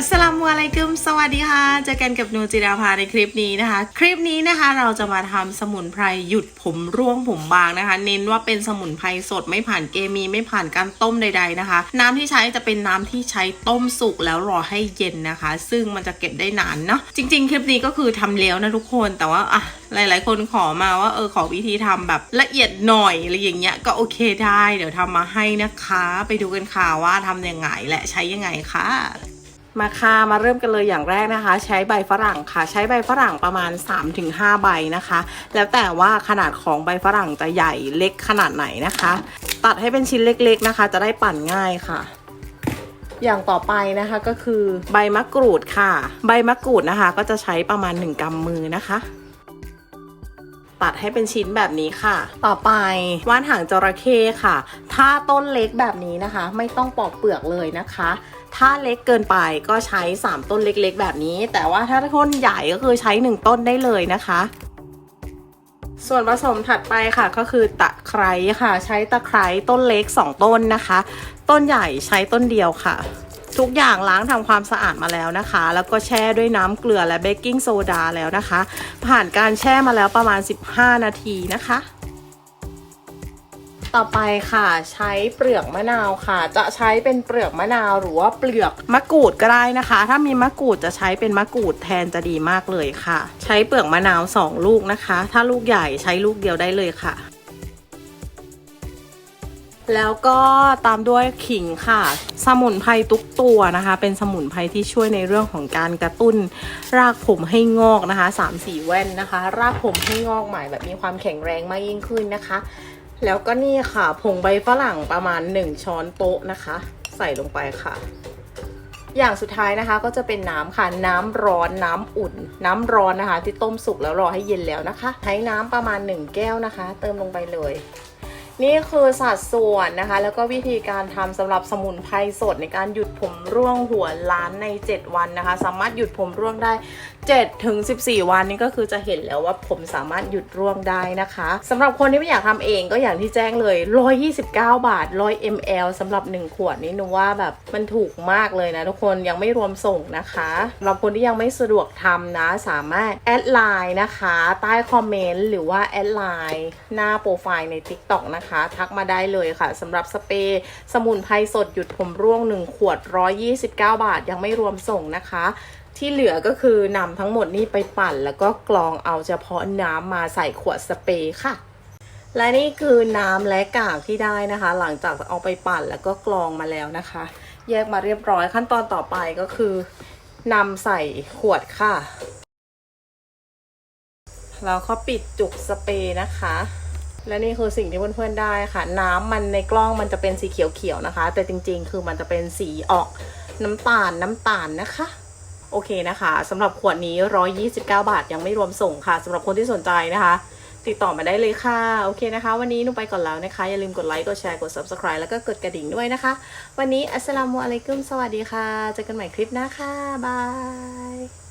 อัสลามุอะลัยกุม สวัสดีค่ะ เจอกันกับนูจิราภาในคลิปนี้นะคะ คลิปนี้นะคะเราจะมาทำสมุนไพรหยุดผมร่วงผมบางนะคะ เน้นว่าเป็นสมุนไพรสดไม่ผ่านเกมีไม่ผ่านการต้มใด ๆนะคะ น้ำที่ใช้จะเป็นน้ำที่ใช้ต้มสุกแล้วรอให้เย็นนะคะ ซึ่งมันจะเก็บได้นานเนาะจริง ๆ คลิปนี้ก็คือทำแล้วนะทุกคนแต่ว่าอะหลายๆ คนขอมาว่าเออขอวิธีทำแบบละเอียดหน่อยอะไรอย่างเงี้ยก็โอเคได้ เดี๋ยวทำมาให้นะคะ ไปดูกันค่ะว่าทำยังไงและใช้ยังไงค่ะ มาค่ะมาเริ่มกันเลยอย่างแรกนะคะ ใช้ใบฝรั่งค่ะ ใช้ใบฝรั่งประมาณ 3-5 ใบนะคะ แล้วแต่ว่าขนาดของใบฝรั่งจะใหญ่เล็กขนาดไหนนะคะ ตัดให้เป็นชิ้นเล็กๆนะคะ จะได้ปั่นง่ายค่ะ อย่างต่อไปนะคะก็คือใบมะกรูดค่ะ ใบมะกรูดนะคะ ก็จะใช้ประมาณ 1กำมือนะคะ ตัดให้เป็นชิ้นแบบนี้ค่ะ ต่อไปว่านหางจระเข้ค่ะ ถ้าต้นเล็กแบบนี้นะคะ ไม่ต้องปอกเปลือกเลยนะคะ ถ้าเล็กเกินไปก็ใช้ 3 ต้นเล็กๆ แบบนี้ แต่ว่าถ้าต้นใหญ่ก็คือใช้ 1 ต้นได้เลยนะคะส่วนผสมถัดไปค่ะก็คือตะไคร้ค่ะ ใช้ตะไคร้ต้นเล็ก 2 ต้นนะคะ ต้นใหญ่ใช้ต้นเดียวค่ะ ทุกอย่างล้างทำความสะอาดมาแล้วนะคะ แล้วก็แช่ด้วยน้ำเกลือและเบกกิ้งโซดาแล้วนะคะ ผ่านการแช่มาแล้วประมาณ 15 นาทีนะคะต่อไปค่ะใช้เปลือกมะนาวค่ะ จะใช้เป็นเปลือกมะนาวหรือว่าเปลือกมะกรูดก็ได้นะคะ ถ้ามีมะกรูดจะใช้เป็นมะกรูดแทนจะดีมากเลยค่ะ ใช้เปลือกมะนาว 2 ลูกนะคะ ถ้าลูกใหญ่ใช้ลูกเดียวได้เลยค่ะ แล้วก็ตามด้วยขิงค่ะ สมุนไพรทุกตัวนะคะ เป็นสมุนไพรที่ช่วยในเรื่องของการกระตุ้น รากผมให้งอกนะคะ3ามสี่แว่นนะคะ รากผมให้งอกใหม่แบบมีความแข็งแรงมากยิ่งขึ้นนะคะ แล้วก็นี่ค่ะผงใบฝรั่งประมาณ 1 ช้อนโต๊ะนะคะ ใส่ลงไปค่ะ อย่างสุดท้ายนะคะก็จะเป็นน้ำค่ะน้ำร้อนน้ำอุ่น น้ำร้อนนะคะ ที่ต้มสุกแล้วรอให้เย็นแล้วนะคะ ใช้น้ำประมาณ 1 แก้วนะคะ เติมลงไปเลย นี่คือสัดส่วนนะคะ แล้วก็วิธีการทำสำหรับสมุนไพรสดในการหยุดผมร่วงหัวล้านใน 7 วันนะคะ สามารถหยุดผมร่วงได้7ถึง14 วันนี่ก็คือจะเห็นแล้วว่าผมสามารถหยุดร่วงได้นะคะสำหรับคนที่ไม่อยากทำเองก็อย่างที่แจ้งเลย 129 บาท 100 ml สำหรับ 1 ขวดนี่หนูว่าแบบมันถูกมากเลยนะทุกคนยังไม่รวมส่งนะคะสำหรับคนที่ยังไม่สะดวกทำนะ สามารถแอดไลน์นะคะ ใต้คอมเมนต์หรือว่าแอดไลน์หน้าโปรไฟล์ใน TikTok นะคะทักมาได้เลยค่ะสำหรับสเปรย์สมุนไพรสดหยุดผมร่วง 1 ขวด 129 บาท ยังไม่รวมส่งนะคะ ที่เหลือก็คือนำทั้งหมดนี่ไปปั่น แล้วก็กรองเอาเฉพาะน้ำมาใส่ขวดสเปรย์ค่ะและนี่คือน้ำและกากที่ได้นะคะ หลังจากเอาไปปั่นแล้วก็กรองมาแล้วนะคะ แยกมาเรียบร้อยขั้นตอนต่อไปก็คือนำใส่ขวดค่ะแล้วก็ปิดจุกสเปรย์นะคะ และนี่คือสิ่งที่เพื่อนๆได้ค่ะ น้ำมันในกล้องมันจะเป็นสีเขียวๆนะคะ แต่จริงๆ คือมันจะเป็นสีออกน้ำตาลน้ำตาลนะคะ โอเคนะคะสำหรับขวดนี้ 129 บาทยังไม่รวมส่งค่ะสำหรับคนที่สนใจนะคะ ติดต่อมาได้เลยค่ะ โอเคนะคะ วันนี้นุไปก่อนแล้วนะคะ อย่าลืมกดไลค์กดแชร์กด subscribe แล้วก็กดกระดิ่งด้วยนะคะ วันนี้อัสสลามุอะลัยกุมสวัสดีค่ะเจอกันใหม่คลิปหน้าค่ะบาย